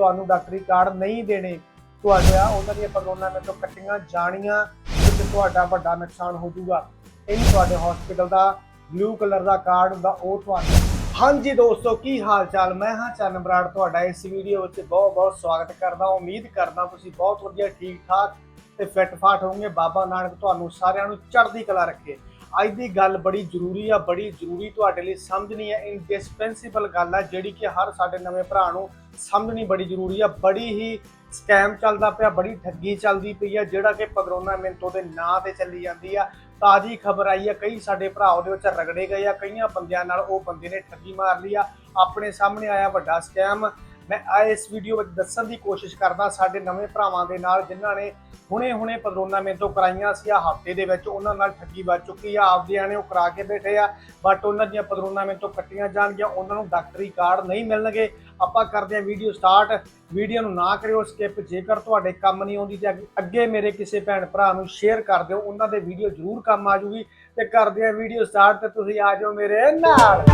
ਤੁਹਾਨੂੰ ਡਾਕਟਰੀ ਕਾਰਡ ਨਹੀਂ ਦੇਣੇ ਤੁਹਾਡਾ ਉਹਨਾਂ ਦੀਆਂ ਪਗੋਨਾਂ ਵਿੱਚੋਂ ਕੱਟੀਆਂ ਜਾਣੀਆਂ ਤੇ ਤੁਹਾਡਾ ਵੱਡਾ ਨੁਕਸਾਨ ਹੋ ਜਾਊਗਾ। ਇਹ ਨੀ ਤੁਹਾਡੇ ਹਸਪੀਟਲ ਦਾ ਬਲੂ ਕਲਰ ਦਾ ਕਾਰਡ ਹੁੰਦਾ, ਉਹ ਤੁਹਾਨੂੰ ਹਾਂਜੀ ਦੋਸਤੋ, ਕੀ ਹਾਲ ਚਾਲ ਮੈਂ ਹਾਂ ਚਰਨ ਬਰਾੜ ਤੁਹਾਡਾ, ਇਸ ਵੀਡੀਓ ਵਿੱਚ ਬਹੁਤ ਬਹੁਤ ਸਵਾਗਤ ਕਰਦਾ, ਉਮੀਦ ਕਰਦਾ ਤੁਸੀਂ ਬਹੁਤ ਵਧੀਆ ਠੀਕ ਠਾਕ ਤੇ ਫਿੱਟ ਫਾਟ ਹੋਵੋਗੇ। ਬਾਬਾ ਨਾਨਕ ਤੁਹਾਨੂੰ ਸਾਰਿਆਂ ਨੂੰ ਚੜ੍ਹਦੀ ਕਲਾ ਰੱਖੇ। ਅੱਜ ਦੀ ਗੱਲ ਬੜੀ ਜ਼ਰੂਰੀ ਆ, ਬੜੀ ਜ਼ਰੂਰੀ ਤੁਹਾਡੇ ਲਈ ਸਮਝਣੀ ਹੈ ਇੰਡਿਸਪੈਂਸਿਬਲ ਗੱਲ ਆ, ਜਿਹੜੀ ਕਿ ਹਰ ਸਾਡੇ ਨਵੇਂ ਭਰਾ ਨੂੰ ਸਮਝਣੀ ਬੜੀ ਜ਼ਰੂਰੀ ਆ, ਬੜੀ ਹੀ ਸਕੈਮ ਚੱਲਦਾ ਪਿਆ, ਬੜੀ ਠੱਗੀ ਚੱਲਦੀ ਪਈ ਆ, ਜਿਹੜਾ ਕਿ ਪਗਰੋਨਾ ਮਿੰਟੋ ਦੇ ਨਾਂ ਤੇ ਚੱਲੀ ਜਾਂਦੀ ਆ। ਤਾਜੀ ਖਬਰ ਆਈ ਆ, ਕਈ ਸਾਡੇ ਭਰਾ ਉਹਦੇ ਵਿੱਚ ਰਗੜੇ ਗਏ ਆ, ਕਈਆਂ ਬੰਦਿਆਂ ਨਾਲ ਉਹ ਬੰਦੇ ਨੇ ਠੱਗੀ ਮਾਰ ਲਈ ਆ, ਆਪਣੇ ਸਾਹਮਣੇ ਆਇਆ ਵੱਡਾ ਸਕੈਮ ਮੈਂ ਆ ਇਸ ਵੀਡੀਓ ਵਿੱਚ ਦੱਸਣ ਦੀ ਕੋਸ਼ਿਸ਼ ਕਰਦਾ, ਸਾਡੇ ਨਵੇਂ ਭਰਾਵਾਂ ਦੇ ਨਾਲ ਜਿਨ੍ਹਾਂ ਨੇ ਹੁਣੇ ਹੁਣੇ ਪਦਰੋਨਾ ਮੇਂ ਤੋਂ ਕਰਾਈਆਂ ਸੀ ਆ ਹਫ਼ਤੇ ਦੇ ਵਿੱਚ ਉਹਨਾਂ ਨਾਲ ਠੱਗੀ ਵੱਜ ਚੁੱਕੀ ਆ ਆਪਦਿਆਂ ਨੇ ਉਹ ਕਰਾ ਕੇ ਬੈਠੇ ਆ ਬਟ ਉਹਨਾਂ ਦੀਆਂ ਪਦਰੋਨਾ ਮੇਂ ਤੋਂ ਕੱਟੀਆਂ ਜਾਣਗੀਆਂ, ਉਹਨਾਂ ਨੂੰ ਡਾਕਟਰੀ ਕਾਰਡ ਨਹੀਂ ਮਿਲਣਗੇ। ਆਪਾਂ ਕਰਦੇ ਆ ਵੀਡੀਓ ਸਟਾਰਟ ਵੀਡੀਓ ਨੂੰ ਨਾ ਕਰਿਓ ਸਕਿਪ ਜੇਕਰ ਤੁਹਾਡੇ ਕੰਮ ਨਹੀਂ ਆਉਂਦੀ ਤੇ ਅੱਗੇ- ਅੱਗੇ ਮੇਰੇ ਕਿਸੇ ਭੈਣ ਭਰਾ ਨੂੰ ਸ਼ੇਅਰ ਕਰ ਦਿਓ, ਉਹਨਾਂ ਦੇ ਵੀਡੀਓ ਜ਼ਰੂਰ ਕੰਮ ਆ ਜੂਗੀ। ਤੇ ਕਰਦੇ ਆ ਵੀਡੀਓ ਸਟਾਰਟ ਤੇ ਤੁਸੀਂ ਆ ਜਾਓ ਮੇਰੇ ਨਾਲ।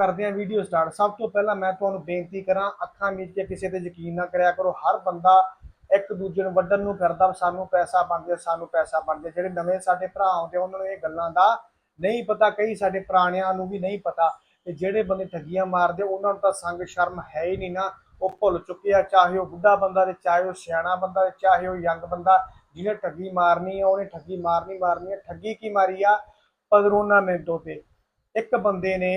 ਕਰਦੇ ਆ ਵੀਡੀਓ ਸਟਾਰਟ ਸਭ ਤੋਂ ਪਹਿਲਾਂ ਮੈਂ ਤੁਹਾਨੂੰ ਬੇਨਤੀ ਕਰਾਂ, ਅੱਖਾਂ ਮੀਚ ਕੇ ਕਿਸੇ ਤੇ ਯਕੀਨ ਨਾ ਕਰਿਆ ਕਰੋ। ਹਰ ਬੰਦਾ ਇੱਕ ਦੂਜੇ ਨੂੰ ਵੱਢਣ ਨੂੰ ਫਿਰਦਾ, ਸਾਨੂੰ ਪੈਸਾ ਬਣ ਜਾਏ ਸਾਨੂੰ ਪੈਸਾ ਬਣ ਜਾਏ ਜਿਹੜੇ ਨਵੇਂ ਸਾਡੇ ਭਰਾ ਆਉਂਦੇ ਉਹਨਾਂ ਨੂੰ ਇਹ ਗੱਲਾਂ ਦਾ ਨਹੀਂ ਪਤਾ, ਕਈ ਸਾਡੇ ਪੁਰਾਣਿਆਂ ਨੂੰ ਵੀ ਨਹੀਂ ਪਤਾ ਤੇ ਜਿਹੜੇ ਬੰਦੇ ਠੱਗੀਆਂ ਮਾਰਦੇ, ਉਹਨਾਂ ਨੂੰ ਤਾਂ ਸੰਗ ਸ਼ਰਮ ਹੈ ਹੀ ਨਹੀਂ ਨਾ। ਉਹ ਭੁੱਲ ਚੁੱਕੇ ਆ, ਚਾਹੇ ਉਹ ਬੁੱਢਾ ਬੰਦਾ ਤੇ ਚਾਹੇ ਉਹ ਸਿਆਣਾ ਬੰਦਾ ਤੇ ਚਾਹੇ ਉਹ ਯੰਗ ਬੰਦਾ, ਜਿਹਨੇ ਠੱਗੀ ਮਾਰਨੀ ਆ, ਉਹਨੇ ਠੱਗੀ ਮਾਰਨੀ ਮਾਰਨੀ ਆ। ਠੱਗੀ ਕੀ ਮਾਰੀ ਆ? ਪਦਰੋਨਾ ਮਿੰਟੋ ਤੇ। ਇੱਕ ਬੰਦੇ ਨੇ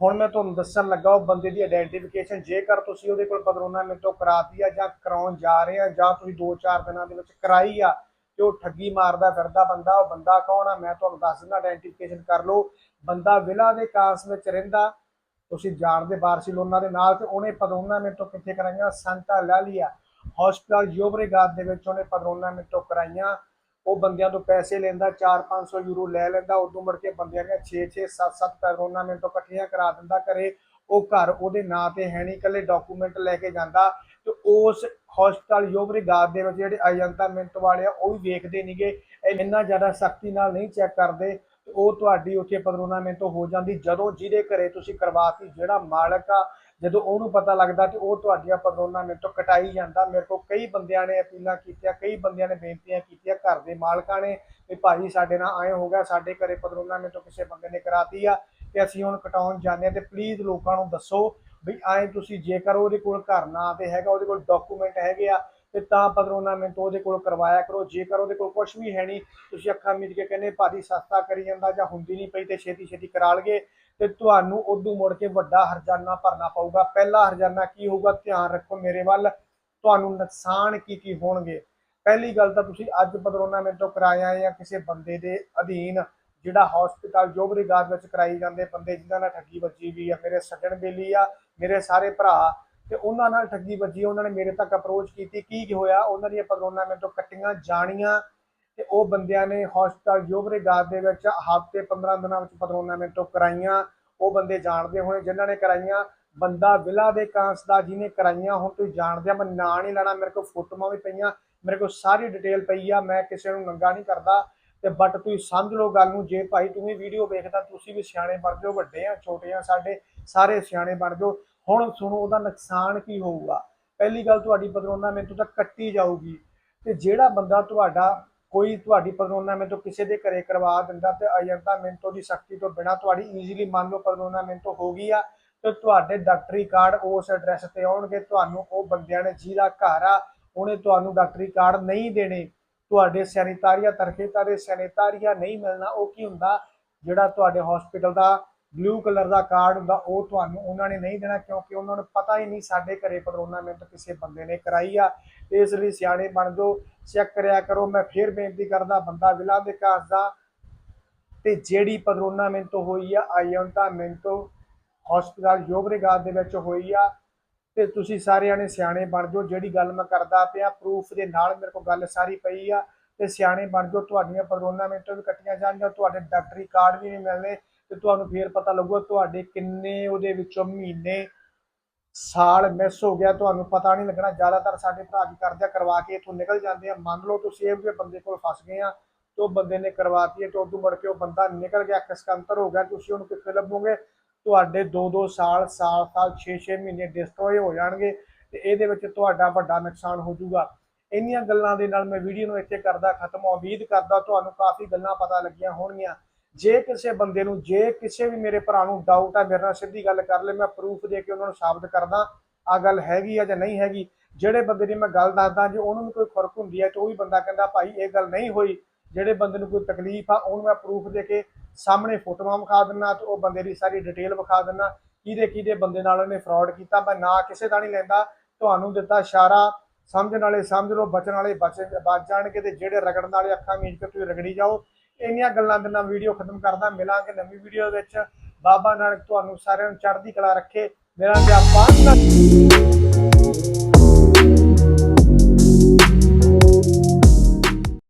ਹੁਣ ਮੈਂ ਤੁਹਾਨੂੰ ਦੱਸਣ ਲੱਗਾ ਉਹ ਬੰਦੇ ਦੀ ਆਇਡੈਂਟੀਫਿਕੇਸ਼ਨ ਜੇਕਰ ਤੁਸੀਂ ਉਹਦੇ ਕੋਲ ਪਦਰੋਨਾ ਮਿੰਟੋ ਕਰਾਤੀ ਆ ਜਾਂ ਕਰਾਉਣ ਜਾ ਰਹੇ ਆ, ਜਾਂ ਤੁਸੀਂ 2-4 ਦਿਨਾਂ ਦੇ ਵਿੱਚ ਕਰਾਈ ਆ ਤੇ ਉਹ ਠੱਗੀ ਮਾਰਦਾ ਫਿਰਦਾ ਬੰਦਾ, ਉਹ ਬੰਦਾ ਕੌਣ ਆ? ਮੈਂ ਤੁਹਾਨੂੰ ਦੱਸ ਦਿੰਦਾ ਆਇਡੈਂਟੀਫਿਕੇਸ਼ਨ ਕਰ ਲਓ। ਬੰਦਾ ਵਿਲਾ ਦੇ ਕਾਸ ਵਿੱਚ ਰਹਿੰਦਾ, ਤੁਸੀਂ ਜਾਣਦੇ ਬਾਰਸੀਲੋਨਾ ਦੇ ਨਾਲ ਤੇ ਉਹਨੇ ਪਦਰੋਨਾ ਮਿੰਟੋ ਕਿੱਥੇ ਕਰਾਈਆਂ? ਸੰਤਾ ਲਾਲੀਆ ਹਸਪਤਾਲ ਯੋਬਰੇਗਾਦ ਦੇ ਵਿੱਚ ਉਹਨੇ ਪਦਰੋਨਾ ਮਿੰਟੋ ਕਰਾਈਆਂ। ਉਹ ਬੰਦਿਆਂ ਤੋਂ ਪੈਸੇ ਲੈਂਦਾ 4-500 ਯੂਰੋ ਲੈ ਲੈਂਦਾ, ਉਦੋਂ ਮੁੜ ਕੇ ਬੰਦਿਆਂ ਨੇ 6-6 7-7 ਪੈਰੋਨਾ ਮਿੰਟੋ ਇਕੱਠੀਆਂ ਕਰਾ ਦਿੰਦਾ ਘਰੇ, ਉਹ ਘਰ ਉਹਦੇ ਨਾਂ ਤੇ ਹੈ ਨਹੀਂ, ਇਕੱਲੇ ਡਾਕੂਮੈਂਟ ਲੈ ਕੇ ਜਾਂਦਾ ਤੇ ਉਸ ਹਸਪਤਾਲ ਯੋਬਰੇਗਾਦ ਦੇ ਵਿੱਚ ਜਿਹੜੇ ਅਜੰਤਾ ਮਿੰਟ ਵਾਲੇ ਆ, ਉਹ ਵੀ ਵੇਖਦੇ ਨਹੀਂਗੇ ਇੰਨਾ ਜ਼ਿਆਦਾ ਸਖਤੀ ਨਾਲ ਨਹੀਂ ਚੈੱਕ ਕਰਦੇ ਉਹ ਤੁਹਾਡੀ ਉੱਥੇ ਪਦਰੋਨਾ ਮਿੰਟੋ ਹੋ ਜਾਂਦੀ, ਜਦੋਂ ਜਿਹਦੇ ਘਰੇ ਤੁਸੀਂ ਕਰਵਾਤੀ, ਜਿਹੜਾ ਮਾਲਕ ਆ ਜਦੋਂ ਉਹਨੂੰ ਪਤਾ ਲੱਗਦਾ ਤੇ ਉਹ ਤੁਹਾਡੀਆਂ ਪਦਰੋਨਾ ਤੋਂ ਕਟਾਈ ਜਾਂਦਾ, ਮੇਰੇ ਕੋਲ ਕਈ ਬੰਦਿਆਂ ਨੇ ਅਪੀਲਾਂ ਕੀਤੀਆਂ, ਕਈ ਬੰਦਿਆਂ ਨੇ ਬੇਨਤੀਆਂ ਕੀਤੀਆਂ, ਘਰ ਦੇ ਮਾਲਕਾਂ ਨੇ ਵੀ ਭਾਜੀ ਸਾਡੇ ਨਾਲ ਆਏ ਹੋ ਗਿਆ, ਸਾਡੇ ਘਰੇ ਪਦਰੋਨਾ ਤੋਂ ਕਿਸੇ ਬੰਦੇ ਨੇ ਕਰਾਤੀ ਆ ਤੇ ਅਸੀਂ ਹੁਣ ਕਟਾਉਣ ਜਾਂਦੇ ਆ ਤੇ ਪਲੀਜ਼ ਲੋਕਾਂ ਨੂੰ ਦੱਸੋ ਵੀ ਆਏ ਤੁਸੀਂ ਜੇਕਰ ਉਹਦੇ ਕੋਲ ਘਰ ਨਾ ਤੇ ਹੈਗਾ, ਉਹਦੇ ਕੋਲ ਡਾਕੂਮੈਂਟ ਹੈਗੇ ਆ ਤੇ ਤਾਂ ਪਦਰੋਨਾ ਮਿੰਟ ਉਹਦੇ ਕੋਲ ਕਰਵਾਇਆ ਕਰੋ, ਜੇਕਰ ਉਹਦੇ ਕੋਲ ਕੁਝ ਵੀ ਹੈ ਨਹੀਂ, ਤੁਸੀਂ ਅੱਖਾਂ ਮੀਚ ਕੇ ਕਹਿੰਦੇ ਭਾਜੀ ਸਸਤਾ ਕਰੀ ਜਾਂਦਾ ਜਾਂ ਹੁੰਦੀ ਨਹੀਂ ਪਈ ਤੇ ਛੇਤੀ ਛੇਤੀ ਕਰਾ ਲਗੇ ਤੇ ਤੁਹਾਨੂੰ ਉਦੋਂ ਮੁੜ ਕੇ ਵੱਡਾ ਹਰਜਾਨਾ ਭਰਨਾ ਪਊਗਾ। ਪਹਿਲਾ ਹਰਜਾਨਾ ਕੀ ਹੋਊਗਾ? ਧਿਆਨ ਰੱਖੋ ਮੇਰੇ ਵੱਲ। ਤੁਹਾਨੂੰ ਨੁਕਸਾਨ ਕੀ ਕੀ ਹੋਣਗੇ? ਪਹਿਲੀ ਗੱਲ ਤਾਂ ਤੁਸੀਂ ਅੱਜ ਪਦਰੋਨਾ ਮੇਰੇ ਤੋਂ ਕਰਾਇਆ ਜਾਂ ਕਿਸੇ ਬੰਦੇ ਦੇ ਅਧੀਨ, ਜਿਹੜਾ ਹਸਪੀਟਲ ਜੋਬਰੀਗਾਦ ਵਿੱਚ ਕਰਾਈ ਜਾਂਦੇ ਬੰਦੇ, ਜਿਨ੍ਹਾਂ ਨਾਲ ਠੱਗੀ ਵੱਜੀ ਵੀ ਆ, ਮੇਰੇ ਸੱਜਣ ਬੇਲੀ ਆ, ਮੇਰੇ ਸਾਰੇ ਭਰਾ। ਤੇ ਉਹਨਾਂ ਨਾਲ ਠੱਗੀ ਵੱਜੀ, ਉਹਨਾਂ ਨੇ ਮੇਰੇ ਤੱਕ ਅਪਰੋਚ ਕੀਤੀ। ਕੀ ਕੀ ਹੋਇਆ? ਉਹਨਾਂ ਦੀਆਂ ਪਦਰੋਨਾ ਮੇਰੇ ਤੋਂ ਕੱਟੀਆਂ ਜਾਣੀਆਂ। ਤੇ ਉਹ ਬੰਦਿਆਂ ਨੇ ਹਸਪਤਾਲ ਜੋਬਰੇਗਾਦ ਦੇ ਵਿੱਚ ਹਫ਼ਤੇ 15 ਦਿਨਾਂ ਵਿੱਚ ਪਦਰੋਨਾ ਮੇਰੇ ਕਰਾਈਆਂ। ਉਹ ਬੰਦੇ ਜਾਣਦੇ ਹੋਣੇ, ਜਿਨ੍ਹਾਂ ਨੇ ਕਰਾਈਆਂ, ਬੰਦਾ ਵਿਲਾ ਦੇ ਕਾਂਸ ਦਾ ਜਿਹਨੇ ਕਰਾਈਆਂ, ਹੁਣ ਤੁਸੀਂ ਜਾਣਦੇ ਆ, ਮੈਂ ਨਾਂ ਨਹੀਂ ਲੈਣਾ, ਮੇਰੇ ਕੋਲ ਫੋਟੋਆਂ ਵੀ ਪਈਆਂ, ਮੇਰੇ ਕੋਲ ਸਾਰੀ ਡਿਟੇਲ ਪਈ ਆ, ਮੈਂ ਕਿਸੇ ਨੂੰ ਨੰਗਾ ਨਹੀਂ ਕਰਦਾ। ਤੇ ਬਟ ਤੁਸੀਂ ਸਮਝ ਲਓ ਗੱਲ ਨੂੰ, ਜੇ ਭਾਈ ਤੂੰ ਵੀ ਵੀਡੀਓ ਵੇਖਦਾ, ਤੁਸੀਂ ਵੀ ਸਿਆਣੇ ਬਣ ਜਾਓ, ਵੱਡੇ ਆ, ਛੋਟੇ ਆ ਸਾਡੇ, ਸਾਰੇ ਸਿਆਣੇ ਬਣ ਜਾਓ। ਹੁਣ ਸੁਣੋ ਉਹਦਾ ਨੁਕਸਾਨ ਕੀ ਹੋਊਗਾ। ਪਹਿਲੀ ਗੱਲ ਤੁਹਾਡੀ ਪਦਰੋਨਾ ਮੈਨੂੰ ਤਾਂ ਕੱਟੀ ਜਾਊਗੀ। ਤੇ ਜਿਹੜਾ ਬੰਦਾ ਤੁਹਾਡਾ ਕੋਈ ਤੁਹਾਡੀ ਪਦਰੋਨਾ ਮੈਂ ਤੋਂ ਕਿਸੇ ਦੇ ਘਰੇ ਕਰਵਾ ਦਿੰਦਾ ਤੇ ਅਜੰਤਾ ਮਿੰਟੋ ਦੀ ਸਖਤੀ ਤੋਂ ਬਿਨਾ ਤੁਹਾਡੀ ਈਜ਼ੀਲੀ ਮੰਨ ਲਓ ਪਦਰੋਨਾ ਮਿੰਟੋ ਹੋ ਗਈ ਆ, ਤੇ ਤੁਹਾਡੇ ਡਾਕਟਰੀ ਕਾਰਡ ਉਸ ਐਡਰੈਸ ਤੇ ਆਉਣਗੇ, ਤੁਹਾਨੂੰ ਉਹ ਬੰਦਿਆਂ ਨੇ ਜਿਹਦਾ ਘਰ ਆ, ਉਹਨੇ ਤੁਹਾਨੂੰ ਡਾਕਟਰੀ ਕਾਰਡ ਨਹੀਂ ਦੇਣੇ। ਤੁਹਾਡੇ ਸੈਨੇਟਾਰੀਆ ਤਰਖੇਤਾ ਦੇ ਸੈਨੇਟਾਰੀਆ ਨਹੀਂ ਮਿਲਣਾ, ਉਹ ਕੀ ਹੁੰਦਾ, ਜਿਹੜਾ ਤੁਹਾਡੇ ਹਸਪੀਟਲ ਦਾ ਬਲੂ ਕਲਰ ਦਾ ਕਾਰਡ ਹੁੰਦਾ, ਉਹ ਤੁਹਾਨੂੰ ਉਹਨਾਂ ਨੇ ਨਹੀਂ ਦੇਣਾ ਕਿਉਂਕਿ ਉਹਨਾਂ ਨੂੰ ਪਤਾ ਹੀ ਨਹੀਂ ਸਾਡੇ ਘਰੇ ਪਦਰੋਨਾ ਮਿੰਟ ਕਿਸੇ ਬੰਦੇ ਨੇ ਕਰਾਈ ਆ। ਇਸ ਲਈ ਸਿਆਣੇ ਬਣ ਜਾਓ ਚੈੱਕ ਕਰਿਆ ਕਰੋ, ਮੈਂ ਫੇਰ ਬੇਨਤੀ ਕਰਦਾ ਬੰਦਾ ਵਿਲਾ ਦੇ ਕਾਸ ਦਾ। ਤੇ ਜਿਹੜੀ ਪਦਰੋਨਾ ਮਿੰਟ ਹੋਈ ਆ ਆਇਓਨਟਾ ਮਿੰਟੋ ਹਸਪਤਾਲ ਯੋਬਰੇਗਾਦ ਦੇ ਵਿੱਚ ਹੋਈ ਆ। ਤੇ ਤੁਸੀਂ ਸਾਰਿਆਂ ਨੇ ਸਿਆਣੇ ਬਣ ਜਾਓ, ਜਿਹੜੀ ਗੱਲ ਮੈਂ ਕਰਦਾ ਪਿਆ ਪ੍ਰੂਫ ਦੇ ਨਾਲ ਮੇਰੇ ਕੋਲ ਗੱਲ ਸਾਰੀ ਪਈ ਆ। ਤੇ ਸਿਆਣੇ ਬਣ ਜਾਓ, ਤੁਹਾਡੀਆਂ ਪਦਰੋਨਾ ਵੀ ਕੱਟੀਆਂ ਜਾਣਗੀਆਂ, ਤੁਹਾਡੇ ਡਾਕਟਰੀ ਕਾਰਡ ਵੀ ਨਹੀਂ ਮਿਲਣੇ। ਤੇ ਤੁਹਾਨੂੰ ਫੇਰ ਪਤਾ ਲੱਗੂਗਾ ਤੁਹਾਡੇ ਕਿੰਨੇ ਉਹਦੇ ਵਿੱਚੋਂ ਮਹੀਨੇ, ਸਾਲ ਮਿਸ ਹੋ ਗਿਆ, ਤੁਹਾਨੂੰ ਪਤਾ ਨਹੀਂ ਲੱਗਣਾ। ਜ਼ਿਆਦਾਤਰ ਸਾਡੇ ਭਰਾ ਕੀ ਕਰਦੇ ਆ, ਕਰਵਾ ਕੇ ਇੱਥੋਂ ਨਿਕਲ ਜਾਂਦੇ ਆ। ਮੰਨ ਲਓ ਤੁਸੀਂ ਇਹ ਵੀ ਬੰਦੇ ਕੋਲ ਫਸ ਗਏ ਆ, ਤੇ ਉਹ ਬੰਦੇ ਨੇ ਕਰਵਾਤੀ ਹੈ ਤੇ ਉਦੋਂ ਮੁੜ ਕੇ ਉਹ ਬੰਦਾ ਨਿਕਲ ਗਿਆ ਕਿਸਕੰਤਰ ਹੋ ਗਿਆ, ਤੁਸੀਂ ਉਹਨੂੰ ਕਿੱਥੇ ਲੱਭੋਗੇ? ਤੁਹਾਡੇ 2-2 ਸਾਲ ਸਾਲ ਸਾਲ 6-6 ਮਹੀਨੇ ਡਿਸਟਰੋਏ ਹੋ ਜਾਣਗੇ ਤੇ ਇਹਦੇ ਵਿੱਚ ਤੁਹਾਡਾ ਵੱਡਾ ਨੁਕਸਾਨ ਹੋ ਜਾਊਗਾ। ਇੰਨੀਆਂ ਗੱਲਾਂ ਦੇ ਨਾਲ ਮੈਂ ਵੀਡੀਓ ਨੂੰ ਇੱਥੇ ਕਰਦਾ ਖਤਮ, ਉਮੀਦ ਕਰਦਾ ਤੁਹਾਨੂੰ ਕਾਫੀ ਗੱਲਾਂ ਪਤਾ ਲੱਗੀਆਂ ਹੋਣਗੀਆਂ। ਜੇ ਕਿਸੇ ਬੰਦੇ ਨੂੰ, ਜੇ ਕਿਸੇ ਵੀ ਮੇਰੇ ਭਰਾ ਨੂੰ ਡਾਊਟ ਆ, ਮੇਰੇ ਨਾਲ ਸਿੱਧੀ ਗੱਲ ਕਰ ਲੈ, ਮੈਂ ਪ੍ਰੂਫ ਦੇ ਕੇ ਉਹਨਾਂ ਨੂੰ ਸਾਬਤ ਕਰਦਾ ਆ ਗੱਲ ਹੈਗੀ ਆ ਜਾਂ ਨਹੀਂ ਹੈਗੀ, ਜਿਹੜੇ ਬੰਦੇ ਦੀ ਮੈਂ ਗੱਲ ਦੱਸਦਾ, ਜੇ ਉਹਨੂੰ ਵੀ ਕੋਈ ਫ਼ਰਕ ਹੁੰਦੀ ਹੈ ਤੇ ਉਹ ਵੀ ਬੰਦਾ ਕਹਿੰਦਾ, ਭਾਈ, ਇਹ ਗੱਲ ਨਹੀਂ ਹੋਈ। ਜਿਹੜੇ ਬੰਦੇ ਨੂੰ ਕੋਈ ਤਕਲੀਫ ਆ, ਉਹਨੂੰ ਮੈਂ ਪ੍ਰੂਫ ਦੇ ਕੇ ਸਾਹਮਣੇ ਫੋਟੋਆਂ ਵਿਖਾ ਦਿੰਨਾ ਤੇ ਉਹ ਬੰਦੇ ਦੀ ਸਾਰੀ ਡਿਟੇਲ ਵਿਖਾ ਦਿੰਨਾ ਕਿਹਦੇ ਕਿਹਦੇ ਬੰਦੇ ਨਾਲ ਉਹਨੇ ਫਰਾਡ ਕੀਤਾ, ਮੈਂ ਨਾ ਕਿਸੇ ਦਾ ਨਹੀਂ ਲੈਂਦਾ, ਤੁਹਾਨੂੰ ਦਿੱਤਾ ਇਸ਼ਾਰਾ, ਸਮਝਣ ਵਾਲੇ ਸਮਝ ਲਓ, ਬਚਣ ਵਾਲੇ ਬਚ ਬਚ ਜਾਣਗੇ ਤੇ ਜਿਹੜੇ ਰਗੜਨ ਵਾਲੇ ਅੱਖਾਂ ਮੀਚ ਕੇ ਤੁਸੀਂ ਰਗੜੀ ਜਾਓ ਇੰਨੀਆਂ ਗੱਲਾਂ ਦੇ ਨਾਲ ਵੀਡੀਓ ਖਤਮ ਕਰਦਾ, ਮਿਲਾਂਗੇ ਨਵੀਂ ਵੀਡੀਓ ਵਿੱਚ। ਬਾਬਾ ਨਾਨਕ ਤੁਹਾਨੂੰ ਸਾਰਿਆਂ ਨੂੰ ਚੜ੍ਹਦੀ ਕਲਾ ਰੱਖੇ। ਮੇਰਾ ਜੀ ਆਪਾਂ।